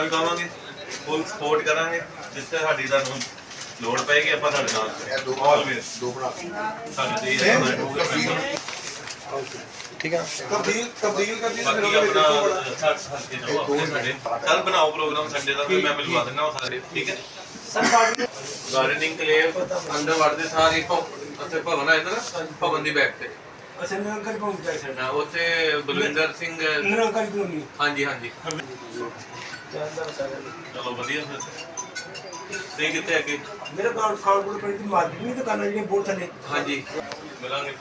ਵੋਟਾਂ ਵੀ ਪਾਵਾਂਗੇ full support ਕਰਾਂਗੇ ਜਿੱਥੇ ਸਾਡੀ ਤੁਹਾਨੂੰ ਲੋੜ ਪਏਗੀ ਆਪਾਂ ਤੁਹਾਡੇ ਨਾਲ ਆਲਵੇਸ ਦੋ ਬਣਾ ਸਾਡੇ ਤੇ ਇਹ ਠੀਕ ਹੈ ਤਬਦੀਲ ਤਬਦੀਲ ਕਰਨੀ ਤਾਂ ਬਾਕੀ ਆਪਣਾ ਸਾਡ ਸਾਡੇ ਜੋ ਆਪਣੇ ਸਾਡੇ। ਕੱਲ ਬਣਾਓ ਪ੍ਰੋਗਰਾਮ ਸੰਡੇ ਦਾ ਫਿਰ ਮੈਂ ਮਿਲਵਾ ਦਿੰਦਾ ਉਹ ਸਾਰੇ। ਠੀਕ ਹੈ ਗਾਰਡਨਿੰਗ ਕਲੇਵ ਅੰਡਰ ਵੜਦੇ ਸਾਰੇ ਉੱਥੇ ਭਵਨ ਆ ਇਹਨਾਂ ਨਾ ਭਵਨ ਦੀ ਬੈਕ ਤੇ। ਅੱਛਾ ਨਿਰੰਕਾਰ ਪਹੁੰਚ ਜਾਏ ਸਰ ਨਾ ਉੱਥੇ ਬਲਵਿੰਦਰ ਸਿੰਘ ਨਿਰੰਕਾਰ ਕਿਉਂ ਨਹੀਂ ਹਾਂਜੀ ਹਾਂਜੀ। ਚਲੋ ਵਧੀਆ ਫਿਰ। ਤੇ ਕਿੱਥੇ ਅੱਗੇ? ਮੇਰੇ ਕੋਲ ਕਾਰਡਬੋਰਡ ਪਿੰਡ ਦੀ ਮਾਰਕੀਟ ਨਹੀਂ ਦੁਕਾਨਾਂ ਜਿਹੜੀਆਂ ਬੋਰਡ ਥੱਲੇ। ਹਾਂਜੀ। ਮਿਲਾਂਗੇ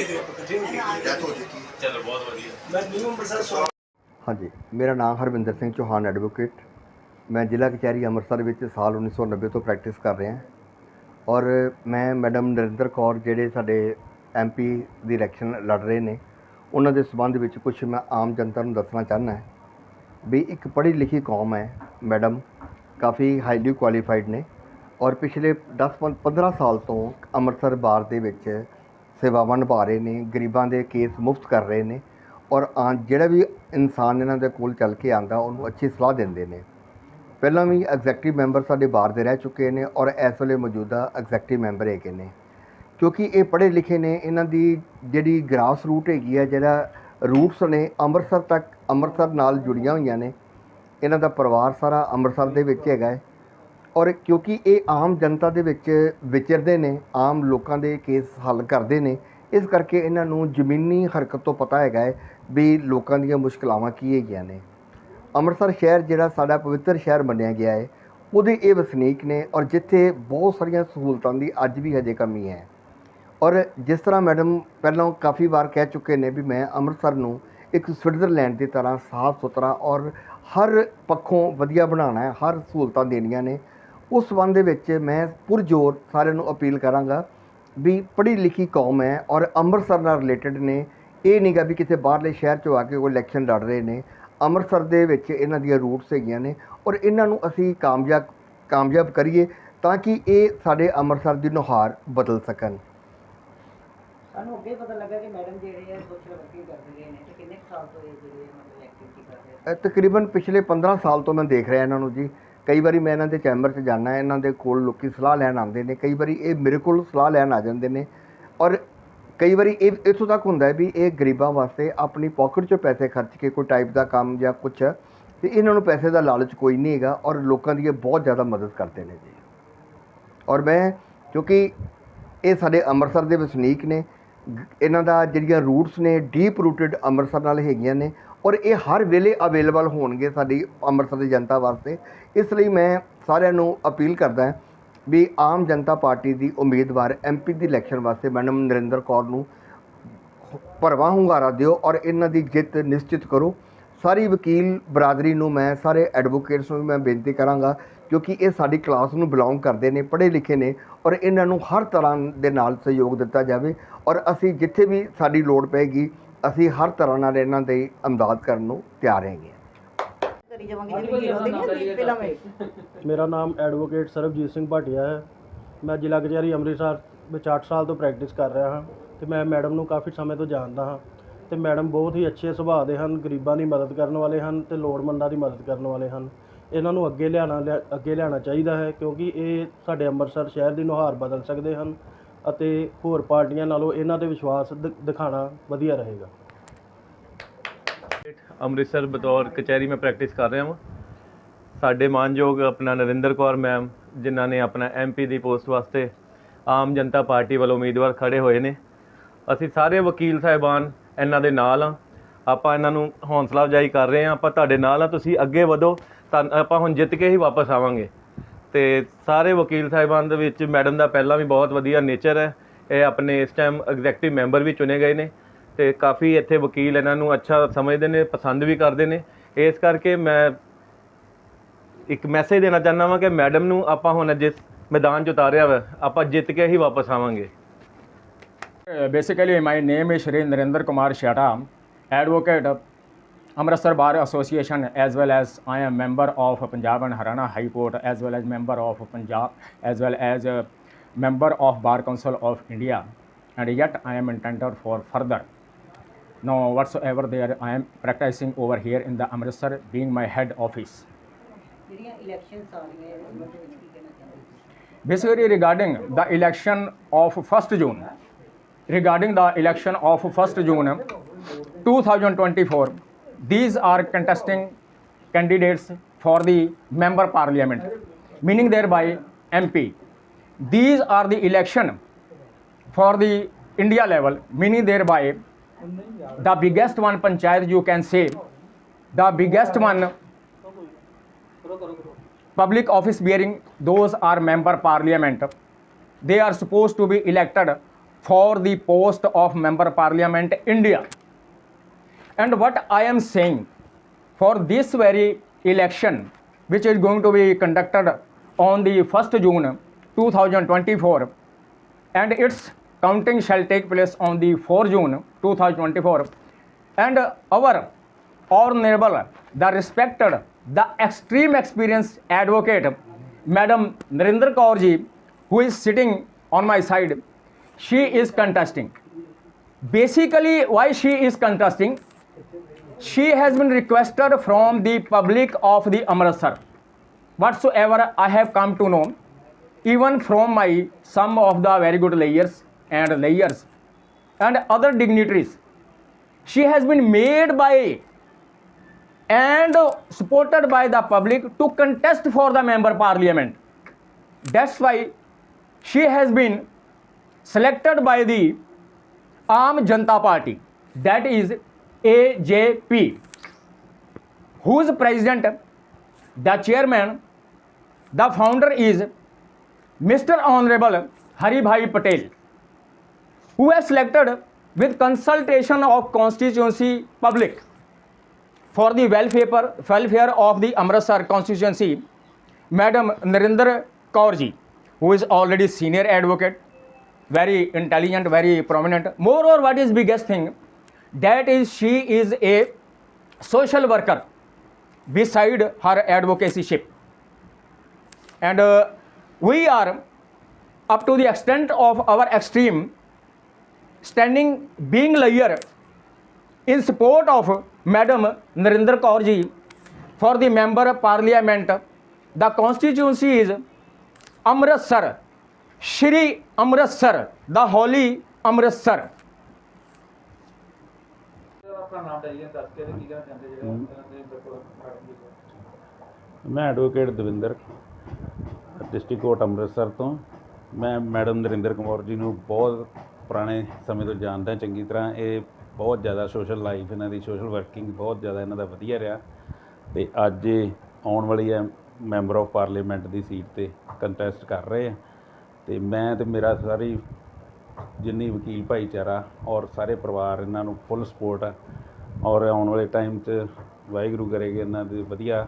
ਹੈ ਹੋ ਹੋ। ਚਲੋ ਬਹੁਤ ਵਧੀਆ। ਮੈਂ ਨਿਊ ਅੰਮ੍ਰਿਤਸਰ ਸਵਾ ਹਾਂਜੀ ਮੇਰਾ ਨਾਮ ਹਰਵਿੰਦਰ ਸਿੰਘ ਚੌਹਾਨ ਐਡਵੋਕੇਟ ਮੈਂ ਜ਼ਿਲ੍ਹਾ ਕਚਹਿਰੀ ਅੰਮ੍ਰਿਤਸਰ ਵਿੱਚ ਸਾਲ 1990 ਤੋਂ ਪ੍ਰੈਕਟਿਸ ਕਰ ਰਿਹਾ। ਔਰ ਮੈਂ ਮੈਡਮ ਨਰਿੰਦਰ ਕੌਰ ਜਿਹੜੇ ਸਾਡੇ ਐਮਪੀ ਦੀ ਇਲੈਕਸ਼ਨ ਲੜ ਰਹੇ ਨੇ। ਉਹਨਾਂ ਦੇ ਸਬੰਧ ਵਿੱਚ ਕੁਝ ਮੈਂ ਆਮ ਜਨਤਾ ਨੂੰ ਦੱਸਣਾ ਚਾਹੁੰਦਾ ਵੀ ਇੱਕ ਪੜ੍ਹੀ ਲਿਖੀ ਕੌਮ ਹੈ ਮੈਡਮ, ਕਾਫੀ ਹਾਈਲੀ ਕੁਆਲੀਫਾਈਡ ਨੇ ਔਰ ਪਿਛਲੇ 10 15 ਸਾਲ ਤੋਂ ਅੰਮ੍ਰਿਤਸਰ ਬਾਰ ਦੇ ਵਿੱਚ ਸੇਵਾਵਾਂ ਨਿਭਾ ਰਹੇ ਨੇ, ਗਰੀਬਾਂ ਦੇ ਕੇਸ ਮੁਫਤ ਕਰ ਰਹੇ ਨੇ ਔਰ ਆ ਜਿਹੜਾ ਵੀ ਇਨਸਾਨ ਇਹਨਾਂ ਦੇ ਕੋਲ ਚੱਲ ਕੇ ਆਂਦਾ ਉਹਨੂੰ ਅੱਛੀ ਸਲਾਹ ਦਿੰਦੇ ਨੇ। ਪਹਿਲਾਂ ਵੀ ਐਗਜ਼ੈਕਟਿਵ ਮੈਂਬਰ ਸਾਡੇ ਬਾਰ ਦੇ ਰਹਿ ਚੁੱਕੇ ਨੇ ਔਰ ਇਸ ਵੇਲੇ ਮੌਜੂਦਾ ਐਗਜ਼ੈਕਟਿਵ ਮੈਂਬਰ ਹੈਗੇ ਨੇ। ਕਿਉਂਕਿ ਇਹ ਪੜ੍ਹੇ ਲਿਖੇ ਨੇ, ਇਹਨਾਂ ਦੀ ਜਿਹੜੀ ਗਰਾਸ ਰੂਟ ਹੈਗੀ ਹੈ ਜਿਹੜਾ ਰੂਟਸ ਨੇ, ਅੰਮ੍ਰਿਤਸਰ ਤੱਕ ਅੰਮ੍ਰਿਤਸਰ ਨਾਲ ਜੁੜੀਆਂ ਹੋਈਆਂ ਨੇ। ਇਹਨਾਂ ਦਾ ਪਰਿਵਾਰ ਸਾਰਾ ਅੰਮ੍ਰਿਤਸਰ ਦੇ ਵਿੱਚ ਹੈਗਾ ਹੈ। ਔਰ ਕਿਉਂਕਿ ਇਹ ਆਮ ਜਨਤਾ ਦੇ ਵਿੱਚ ਵਿਚਰਦੇ ਨੇ, ਆਮ ਲੋਕਾਂ ਦੇ ਕੇਸ ਹੱਲ ਕਰਦੇ ਨੇ, ਇਸ ਕਰਕੇ ਇਹਨਾਂ ਨੂੰ ਜ਼ਮੀਨੀ ਹਰਕਤ ਤੋਂ ਪਤਾ ਹੈਗਾ ਹੈ ਵੀ ਲੋਕਾਂ ਦੀਆਂ ਮੁਸ਼ਕਲਾਵਾਂ ਕੀ ਹੈਗੀਆਂ ਨੇ। ਅੰਮ੍ਰਿਤਸਰ ਸ਼ਹਿਰ ਜਿਹੜਾ ਸਾਡਾ ਪਵਿੱਤਰ ਸ਼ਹਿਰ ਮੰਨਿਆ ਗਿਆ ਹੈ, ਉਹਦੇ ਇਹ ਵਸਨੀਕ ਨੇ ਔਰ ਜਿੱਥੇ ਬਹੁਤ ਸਾਰੀਆਂ ਸਹੂਲਤਾਂ ਦੀ ਅੱਜ ਵੀ ਹਜੇ ਕਮੀ ਹੈ। ਔਰ ਜਿਸ ਤਰ੍ਹਾਂ ਮੈਡਮ ਪਹਿਲਾਂ ਕਾਫੀ ਵਾਰ ਕਹਿ ਚੁੱਕੇ ਨੇ ਵੀ ਮੈਂ ਅੰਮ੍ਰਿਤਸਰ ਨੂੰ ਇੱਕ ਸਵਿਟਜ਼ਰਲੈਂਡ ਦੀ ਤਰ੍ਹਾਂ ਸਾਫ਼ ਸੁਥਰਾ ਔਰ ਹਰ ਪੱਖੋਂ ਵਧੀਆ ਬਣਾਉਣਾ ਹੈ, ਹਰ ਸਹੂਲਤਾਂ ਦੇਣੀਆਂ ਨੇ, ਉਸ ਸੰਬੰਧ ਦੇ ਵਿੱਚ ਮੈਂ ਪੁਰਜੋਰ ਸਾਰਿਆਂ ਨੂੰ ਅਪੀਲ ਕਰਾਂਗਾ ਵੀ ਪੜ੍ਹੀ ਲਿਖੀ ਕੌਮ ਹੈ ਔਰ ਅੰਮ੍ਰਿਤਸਰ ਨਾਲ ਰਿਲੇਟਡ ਨੇ, ਇਹ ਨਹੀਂਗਾ ਵੀ ਕਿਸੇ ਬਾਹਰਲੇ ਸ਼ਹਿਰ 'ਚੋਂ ਆ ਕੇ ਉਹ ਇਲੈਕਸ਼ਨ ਲੜ ਰਹੇ ਨੇ, ਅੰਮ੍ਰਿਤਸਰ ਦੇ ਵਿੱਚ ਇਹਨਾਂ ਦੀਆਂ ਰੂਟਸ ਹੈਗੀਆਂ ਨੇ ਔਰ ਇਹਨਾਂ ਨੂੰ ਅਸੀਂ ਕਾਮਯਾਬ ਕਾਮਯਾਬ ਕਰੀਏ ਤਾਂ ਕਿ ਇਹ ਸਾਡੇ ਅੰਮ੍ਰਿਤਸਰ ਦੀ ਨੁਹਾਰ ਬਦਲ ਸਕਣ। ਸਾਨੂੰ ਅੱਗੇ ਪਤਾ ਲੱਗਾ ਕਿ ਮੈਡਮ ਜਿਹੜੇ ਆ ਸੋਸ਼ਲ ਵਰਕਿੰਗ ਕਰਦੇ ਰਹੇ ਨੇ ਤੇ ਕਿੰਨੇ ਕੁ ਸਾਲ ਤੋਂ ਇਹ ਜਿਹੜੇ ਆ ਮਤਲਬ ਐਕਟਿਵਿਟੀ ਕਰ ਰਹੇ ਆ ਅ, ਤਕਰੀਬਨ ਪਿਛਲੇ 15 ਸਾਲ ਤੋਂ ਮੈਂ ਦੇਖ ਰਿਹਾ ਇਹਨਾਂ ਨੂੰ ਜੀ। ਕਈ ਵਾਰੀ ਮੈਂ ਇਹਨਾਂ ਦੇ ਚੈਂਬਰ 'ਚ ਜਾਂਦਾ ਇਹਨਾਂ ਦੇ ਕੋਲ ਲੋਕੀ ਸਲਾਹ ਲੈਣ ਆਉਂਦੇ ਨੇ। ਕਈ ਵਾਰੀ ਇਹ ਮੇਰੇ ਕੋਲ ਸਲਾਹ ਲੈਣ ਆ ਜਾਂਦੇ ਨੇ। ਔਰ ਕਈ ਵਾਰੀ ਇਹ ਇੱਥੋਂ ਤੱਕ ਹੁੰਦਾ ਹੈ ਵੀ ਇਹ ਗਰੀਬਾਂ ਵਾਸਤੇ ਆਪਣੀ ਪਾਕਟ 'ਚੋਂ ਪੈਸੇ ਖਰਚ ਕੇ ਕੋਈ ਟਾਈਪ ਦਾ ਕੰਮ ਜਾਂ ਕੁਝ ਤੇ ਇਹਨਾਂ ਨੂੰ ਪੈਸੇ ਦਾ ਲਾਲਚ ਕੋਈ ਨਹੀਂ ਹੈਗਾ ਔਰ ਲੋਕਾਂ ਦੀ ਇਹ ਬਹੁਤ ਜ਼ਿਆਦਾ ਮਦਦ ਕਰਦੇ ਨੇ ਜੀ। ਔਰ ਮੈਂ ਕਿਉਂਕਿ ਇਹ ਸਾਡੇ ਅੰਮ੍ਰਿਤਸਰ ਦੇ ਵਸਨੀਕ ਨੇ ਇਹਨਾਂ ਦਾ ਜਿਹੜੀਆਂ ਰੂਟਸ ਨੇ ਡੀਪ ਰੂਟਡ ਅੰਮ੍ਰਿਤਸਰ ਨਾਲ ਹੈਗੀਆਂ ਨੇ ਔਰ ਇਹ ਹਰ ਵੇਲੇ ਅਵੇਲੇਬਲ ਹੋਣਗੇ ਸਾਡੀ ਅੰਮ੍ਰਿਤਸਰ ਦੀ ਜਨਤਾ ਵਾਸਤੇ। ਇਸ ਲਈ ਮੈਂ ਸਾਰਿਆਂ ਨੂੰ ਅਪੀਲ ਕਰਦਾ ਵੀ ਆਮ ਜਨਤਾ ਪਾਰਟੀ ਦੀ ਉਮੀਦਵਾਰ ਐਮਪੀ ਦੀ ਇਲੈਕਸ਼ਨ ਵਾਸਤੇ ਮੈਡਮ ਨਰਿੰਦਰ ਕੌਰ ਨੂੰ ਭਰਵਾਂ ਹੁੰਗਾਰਾ ਦਿਓ ਔਰ ਇਹਨਾਂ ਦੀ ਜਿੱਤ ਨਿਸ਼ਚਿਤ ਕਰੋ। ਸਾਰੀ ਵਕੀਲ ਬਰਾਦਰੀ ਨੂੰ ਮੈਂ ਸਾਰੇ ਐਡਵੋਕੇਟਸ ਨੂੰ ਵੀ ਮੈਂ ਬੇਨਤੀ ਕਰਾਂਗਾ ਕਿਉਂਕਿ ਇਹ ਸਾਡੀ ਕਲਾਸ ਨੂੰ ਬਿਲੋਂਗ ਕਰਦੇ ਨੇ ਪੜ੍ਹੇ ਲਿਖੇ ਨੇ ਔਰ ਇਹਨਾਂ ਨੂੰ ਹਰ ਤਰ੍ਹਾਂ ਦੇ ਨਾਲ ਸਹਿਯੋਗ ਦਿੱਤਾ ਜਾਵੇ ਔਰ ਅਸੀਂ ਜਿੱਥੇ ਵੀ ਸਾਡੀ ਲੋੜ ਪਏਗੀ ਅਸੀਂ ਹਰ ਤਰ੍ਹਾਂ ਨਾਲ ਇਹਨਾਂ ਦੀ ਇਮਦਾਦ ਕਰਨ ਨੂੰ ਤਿਆਰ ਹੈਗੇ ਹਾਂ। ਕਰੀ ਜਾਵਾਂਗੇ ਜਿਹੜੀ ਨਹੀਂ ਮੇਰਾ ਨਾਮ ਐਡਵੋਕੇਟ ਸਰਬਜੀਤ ਸਿੰਘ ਭਾਟੀਆ ਹੈ। ਮੈਂ ਜ਼ਿਲ੍ਹਾ ਕਚਹਿਰੀ ਅੰਮ੍ਰਿਤਸਰ ਵਿੱਚ 8 ਸਾਲ ਤੋਂ ਪ੍ਰੈਕਟਿਸ ਕਰ ਰਿਹਾ ਹਾਂ ਤੇ ਮੈਂ ਮੈਡਮ ਨੂੰ ਕਾਫੀ ਸਮੇਂ ਤੋਂ ਜਾਣਦਾ ਹਾਂ। ਅਤੇ ਮੈਡਮ ਬਹੁਤ ਹੀ ਅੱਛੇ ਸੁਭਾਅ ਦੇ ਹਨ, ਗਰੀਬਾਂ ਦੀ ਮਦਦ ਕਰਨ ਵਾਲੇ ਹਨ ਅਤੇ ਲੋੜਵੰਦਾਂ ਦੀ ਮਦਦ ਕਰਨ ਵਾਲੇ ਹਨ। ਇਹਨਾਂ ਨੂੰ ਅੱਗੇ ਲਿਆਉਣਾ ਲਿਆ- ਅੱਗੇ ਲਿਆਉਣਾ ਚਾਹੀਦਾ ਹੈ ਕਿਉਂਕਿ ਇਹ ਸਾਡੇ ਅੰਮ੍ਰਿਤਸਰ ਸ਼ਹਿਰ ਦੀ ਨੁਹਾਰ ਬਦਲ ਸਕਦੇ ਹਨ ਅਤੇ ਹੋਰ ਪਾਰਟੀਆਂ ਨਾਲੋਂ ਇਹਨਾਂ ਤੇ ਵਿਸ਼ਵਾਸ ਦ- ਦਿਖਾਉਣਾ ਵਧੀਆ ਰਹੇਗਾ। ਅੰਮ੍ਰਿਤਸਰ ਬਤੌਰ ਕਚਹਿਰੀ ਮੈਂ ਪ੍ਰੈਕਟਿਸ ਕਰ ਰਿਹਾ ਹਾਂ ਸਾਡੇ ਮਾਨਯੋਗ ਆਪਣਾ ਨਰਿੰਦਰ ਕੌਰ ਮੈਮ, ਜਿਨ੍ਹਾਂ ਨੇ ਆਪਣਾ ਐਮਪੀ ਦੀ ਪੋਸਟ ਵਾਸਤੇ ਆਮ ਜਨਤਾ ਪਾਰਟੀ ਵੱਲੋਂ ਉਮੀਦਵਾਰ ਖੜੇ ਹੋਏ ਨੇ। ਅਸੀਂ ਸਾਰੇ ਵਕੀਲ ਸਾਹਿਬਾਨ ਇਹਨਾਂ ਦੇ ਨਾਲ ਆ। ਆਪਾਂ ਇਹਨਾਂ ਨੂੰ ਹੌਂਸਲਾ ਅਫਜ਼ਾਈ ਕਰ ਰਹੇ ਹਾਂ ਆਪਾਂ ਤੁਹਾਡੇ ਨਾਲ ਆ, ਤੁਸੀਂ ਅੱਗੇ ਵਧੋ। ਤਾਂ ਆਪਾਂ ਹੁਣ ਜਿੱਤ ਕੇ ਹੀ ਵਾਪਸ ਆਵਾਂਗੇ। ਤੇ ਸਾਰੇ ਵਕੀਲ ਸਾਹਿਬਾਨ ਦੇ ਵਿੱਚ ਮੈਡਮ ਦਾ ਪਹਿਲਾਂ ਵੀ ਬਹੁਤ ਵਧੀਆ ਨੇਚਰ ਹੈ। ਇਹ ਆਪਣੇ ਇਸ ਟਾਈਮ ਐਗਜ਼ੈਕਟਿਵ ਮੈਂਬਰ ਵੀ ਚੁਣੇ ਗਏ ਨੇ। ਤੇ ਕਾਫੀ ਇੱਥੇ ਵਕੀਲ ਇਹਨਾਂ ਨੂੰ ਅੱਛਾ ਸਮਝਦੇ ਨੇ, ਪਸੰਦ ਵੀ ਕਰਦੇ ਨੇ। ਇਸ ਕਰਕੇ ਮੈਂ ਇੱਕ ਮੈਸੇਜ ਦੇਣਾ ਚਾਹੁੰਦਾ ਵਾਂ ਕਿ ਮੈਡਮ ਨੂੰ ਆਪਾਂ ਹੁਣ ਜਿਸ ਮੈਦਾਨ 'ਚ ਉਤਾਰਿਆ ਵਾ, ਆਪਾਂ ਜਿੱਤ ਕੇ ਹੀ ਵਾਪਸ ਆਵਾਂਗੇ। Basically, my name is Shri Narendra Kumar Shatta, advocate of Amritsar Bar Association as well as I am member of Punjab and Harana High Court as well as member of Punjab as well as a member of Bar Council of India and yet I am intended for further. Now whatsoever there I am practicing over here in the Amritsar being my head office. Basically regarding the election of 1st June regarding the election of 1st June 2024, these are contesting candidates for the member parliament, meaning thereby MP. These are the election for the India level, meaning thereby the biggest one panchayat you can say, the biggest one public office bearing those are member parliament they are supposed to be elected for the post of member parliament india. And what i am saying for this very election which is going to be conducted on the 1st june 2024 and its counting shall take place on the 4 june 2024 and our honorable the respected the extreme experienced advocate madam narinder kaur ji who is sitting on my side she is contesting. Basically why she is contesting? She has been requested from the public of the amritsar. Whatsoever i have come to know even from my some of the very good layers and layers and other dignitaries she has been made by and supported by the public to contest for the member parliament. That's why she has been selected by the Aam Janta Party that is AJP whose president the chairman the founder is Mr. Honorable Hari Bhai Patel who has selected with consultation of constituency public for the welfare welfare of the Amritsar constituency madam Narinder Kaurji, who is already senior advocate very intelligent very prominent. Moreover what is biggest thing? That is she is a social worker beside her advocacy ship. And uh, we are up to the extent of our extreme standing being lawyer in support of Madam Narendra Kaur for the member parliament. The constituency is Amritsar, Shri Amritsar, the holy Amritsar. ਮੈਂ advocate Davinder district court Amritsar ਤੋਂ। ਮੈਂ madam Narinder Kaur ji ਨੂੰ ਬਹੁਤ ਪੁਰਾਣੇ ਸਮੇਂ ਤੋਂ ਜਾਣਦਾ ਚੰਗੀ ਤਰ੍ਹਾਂ ਇਹ ਬਹੁਤ ਜ਼ਿਆਦਾ ਸੋਸ਼ਲ ਲਾਈਫ ਇਹਨਾਂ ਦੀ ਸੋਸ਼ਲ ਵਰਕਿੰਗ ਬਹੁਤ ਜ਼ਿਆਦਾ ਇਹਨਾਂ ਦਾ ਵਧੀਆ ਰਿਹਾ। ਤੇ ਅੱਜ ਇਹ ਆਉਣ ਵਾਲੀ ਹੈ ਮੈਂਬਰ ਆਫ ਪਾਰਲੀਮੈਂਟ ਦੀ ਸੀਟ ਤੇ ਕੰਟੈਸਟ ਕਰ ਰਹੇ ਆ। ਤੇ ਮੈਂ ਤੇ ਮੇਰਾ ਸਾਰੀ ਜਿੰਨੀ ਵਕੀਲ ਭਾਈਚਾਰਾ ਔਰ ਸਾਰੇ ਪਰਿਵਾਰ ਇਹਨਾਂ ਨੂੰ ਫੁੱਲ ਸਪੋਰਟ ਆ। ਔਰ ਆਉਣ ਵਾਲੇ ਟਾਈਮ 'ਚ ਵਾਹਿਗੁਰੂ ਕਰੇਗਾ ਇਹਨਾਂ ਦੇ ਵਧੀਆ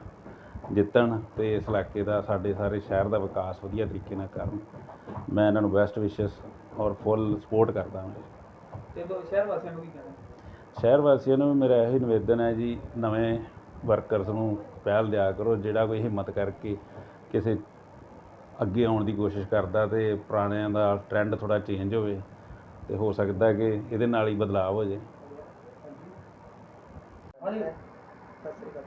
ਜਿੱਤਣ ਤੇ ਇਸ ਇਲਾਕੇ ਦਾ ਸਾਡੇ ਸਾਰੇ ਸ਼ਹਿਰ ਦਾ ਵਿਕਾਸ ਵਧੀਆ ਤਰੀਕੇ ਨਾਲ ਕਰਨ। ਮੈਂ ਇਹਨਾਂ ਨੂੰ ਬੈਸਟ ਵਿਸ਼ੇਸ ਔਰ ਫੁੱਲ ਸਪੋਰਟ ਕਰਦਾ ਹਾਂ। ਤੇ ਸ਼ਹਿਰ ਵਾਸੀਆਂ ਨੂੰ ਕੀ ਕਹਿਣਾ? ਸ਼ਹਿਰ ਵਾਸੀਆਂ ਨੂੰ ਵੀ ਮੇਰਾ ਇਹੀ ਨਿਵੇਦਨ ਹੈ ਜੀ ਨਵੇਂ ਵਰਕਰਸ ਨੂੰ ਪਹਿਲ ਦਿਆ ਕਰੋ ਜਿਹੜਾ ਕੋਈ ਹਿੰਮਤ ਕਰਕੇ ਕਿਸੇ ਅੱਗੇ ਆਉਣ ਦੀ ਕੋਸ਼ਿਸ਼ ਕਰਦਾ ਤੇ ਪੁਰਾਣਿਆਂ ਦਾ ਟ੍ਰੈਂਡ ਥੋੜਾ ਚੇਂਜ ਹੋਵੇ ਤੇ ਹੋ ਸਕਦਾ ਕਿ ਇਹਦੇ ਨਾਲ ਹੀ ਬਦਲਾਅ ਹੋ ਜਾਏ ਸਤਿ ਸ੍ਰੀ ਅਕਾਲ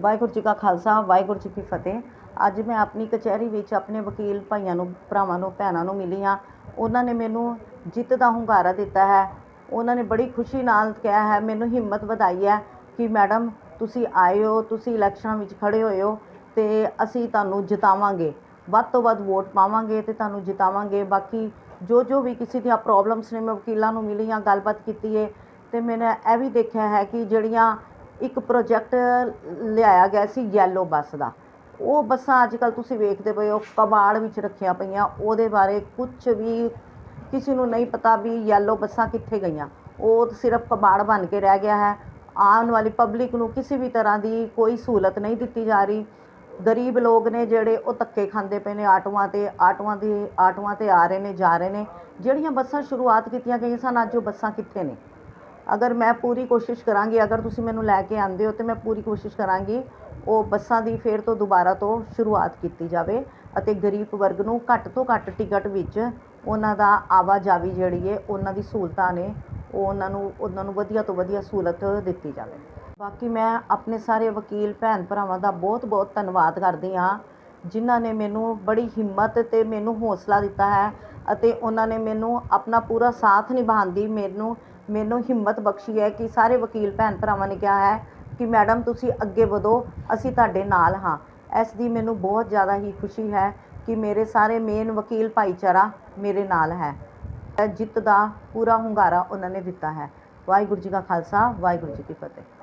ਵਾਹਿਗੁਰੂ ਜੀ ਕਾ ਖਾਲਸਾ, ਵਾਹਿਗੁਰੂ ਜੀ ਕੀ ਫਤਿਹ। ਅੱਜ ਮੈਂ ਆਪਣੀ ਕਚਹਿਰੀ ਵਿੱਚ ਆਪਣੇ ਵਕੀਲ ਭਾਈਆਂ ਨੂੰ, ਭਰਾਵਾਂ ਨੂੰ, ਭੈਣਾਂ ਨੂੰ ਮਿਲੀ ਹਾਂ। ਉਹਨਾਂ ਨੇ ਮੈਨੂੰ ਜਿੱਤ ਦਾ ਹੁੰਗਾਰਾ ਦਿੱਤਾ ਹੈ। ਉਹਨਾਂ ਨੇ ਬੜੀ ਖੁਸ਼ੀ ਨਾਲ ਕਿਹਾ ਹੈ, ਮੈਨੂੰ ਹਿੰਮਤ ਵਧਾਈ ਹੈ ਕਿ ਮੈਡਮ, ਤੁਸੀਂ ਆਏ ਹੋ, ਤੁਸੀਂ ਇਲੈਕਸ਼ਨਾਂ ਵਿੱਚ ਖੜੇ ਹੋਏ ਹੋ। ਤੇ ਅਸੀਂ ਤੁਹਾਨੂੰ ਜਿਤਾਵਾਂਗੇ। ਵੱਧ ਤੋਂ ਵੱਧ ਵੋਟ ਪਾਵਾਂਗੇ ਅਤੇ ਤੁਹਾਨੂੰ ਜਿਤਾਵਾਂਗੇ। ਬਾਕੀ ਜੋ ਜੋ ਵੀ ਕਿਸੇ ਦੀਆਂ ਪ੍ਰੋਬਲਮਸ ਨੇ, ਮੈਂ ਵਕੀਲਾਂ ਨੂੰ ਮਿਲੀ ਹਾਂ, ਗੱਲਬਾਤ ਕੀਤੀ ਹੈ ਅਤੇ ਮੈਨੇ ਇਹ ਵੀ ਦੇਖਿਆ ਹੈ ਕਿ ਜਿਹੜੀਆਂ ਇੱਕ ਪ੍ਰੋਜੈਕਟ ਲਿਆਇਆ ਗਿਆ ਸੀ ਯੈਲੋ ਬੱਸ ਦਾ, ਉਹ ਬੱਸਾਂ ਅੱਜ ਕੱਲ੍ਹ ਤੁਸੀਂ ਵੇਖਦੇ ਪਏ ਹੋ, ਕਬਾੜ ਵਿੱਚ ਰੱਖੀਆਂ ਪਈਆਂ, ਉਹਦੇ ਬਾਰੇ ਕੁਛ ਵੀ ਕਿਸੇ ਨੂੰ ਨਹੀਂ ਪਤਾ ਵੀ ਯੈਲੋ ਬੱਸਾਂ ਕਿੱਥੇ ਗਈਆਂ। ਉਹ ਸਿਰਫ ਕਬਾੜ ਬਣ ਕੇ ਰਹਿ ਗਿਆ ਹੈ। ਆਉਣ ਵਾਲੀ ਪਬਲਿਕ ਨੂੰ ਕਿਸੇ ਵੀ ਤਰ੍ਹਾਂ ਦੀ ਕੋਈ ਸਹੂਲਤ ਨਹੀਂ ਦਿੱਤੀ ਜਾ ਰਹੀ। ਗਰੀਬ ਲੋਕ ਨੇ ਜਿਹੜੇ ਉਹ ਧੱਕੇ ਖਾਂਦੇ ਪਏ ਨੇ ਆਟੋਆਂ ਤੇ ਆਟੋਆਂ ਦੀ ਆਟੋਆਂ ਤੇ ਆ ਰਹੇ ਨੇ, ਜਾ ਰਹੇ ਨੇ। ਜਿਹੜੀਆਂ ਬੱਸਾਂ ਸ਼ੁਰੂਆਤ ਕੀਤੀਆਂ ਗਈਆਂ ਸਨ, ਅੱਜ ਉਹ ਬੱਸਾਂ ਕਿੱਥੇ ਨੇ? ਅਗਰ ਮੈਂ ਪੂਰੀ ਕੋਸ਼ਿਸ਼ ਕਰਾਂਗੀ, ਅਗਰ ਤੁਸੀਂ ਮੈਨੂੰ ਲੈ ਕੇ ਆਉਂਦੇ ਹੋ, ਤਾਂ ਮੈਂ ਪੂਰੀ ਕੋਸ਼ਿਸ਼ ਕਰਾਂਗੀ ਉਹ ਬੱਸਾਂ ਦੀ ਫਿਰ ਤੋਂ ਦੁਬਾਰਾ ਤੋਂ ਸ਼ੁਰੂਆਤ ਕੀਤੀ ਜਾਵੇ ਅਤੇ ਗਰੀਬ ਵਰਗ ਨੂੰ ਘੱਟ ਤੋਂ ਘੱਟ ਟਿਕਟ ਵਿੱਚ ਉਹਨਾਂ ਦਾ ਆਵਾਜਾਵੀ ਜਿਹੜੀ ਹੈ, ਉਹਨਾਂ ਦੀ ਸਹੂਲਤਾਂ ਨੇ, ਉਹ ਉਹਨਾਂ ਨੂੰ ਉਹਨਾਂ ਨੂੰ ਵਧੀਆ ਤੋਂ ਵਧੀਆ ਸਹੂਲਤ ਦਿੱਤੀ ਜਾਵੇ। ਬਾਕੀ ਮੈਂ ਆਪਣੇ ਸਾਰੇ ਵਕੀਲ, ਭੈਣ ਭਰਾਵਾਂ ਦਾ ਬਹੁਤ ਬਹੁਤ ਧੰਨਵਾਦ ਕਰਦੀ ਹਾਂ, ਜਿਨ੍ਹਾਂ ਨੇ ਮੈਨੂੰ ਬੜੀ ਹਿੰਮਤ ਅਤੇ ਮੈਨੂੰ ਹੌਸਲਾ ਦਿੱਤਾ ਹੈ ਅਤੇ ਉਹਨਾਂ ਨੇ ਮੈਨੂੰ ਆਪਣਾ ਪੂਰਾ ਸਾਥ ਨਿਭਾਉਣ ਦੀ ਮੈਨੂੰ ਮੈਨੂੰ ਹਿੰਮਤ ਬਖਸ਼ੀ ਹੈ ਕਿ ਸਾਰੇ ਵਕੀਲ, ਭੈਣ ਭਰਾਵਾਂ ਨੇ ਕਿਹਾ ਹੈ ਕਿ ਮੈਡਮ ਤੁਸੀਂ ਅੱਗੇ ਵਧੋ, ਅਸੀਂ ਤੁਹਾਡੇ ਨਾਲ ਹਾਂ। ਇਸ ਦੀ ਮੈਨੂੰ ਬਹੁਤ ਜ਼ਿਆਦਾ ਹੀ ਖੁਸ਼ੀ ਹੈ ਕਿ ਮੇਰੇ ਸਾਰੇ ਮੇਨ ਵਕੀਲ ਭਾਈਚਾਰਾ ਮੇਰੇ ਨਾਲ ਹੈ। ਜਿੱਤ ਦਾ ਪੂਰਾ ਹੁੰਗਾਰਾ ਉਹਨਾਂ ਨੇ ਦਿੱਤਾ ਹੈ। ਵਾਹਿਗੁਰੂ ਜੀ ਕਾ ਖਾਲਸਾ, ਵਾਹਿਗੁਰੂ ਜੀ ਕੀ ਫਤਿਹ।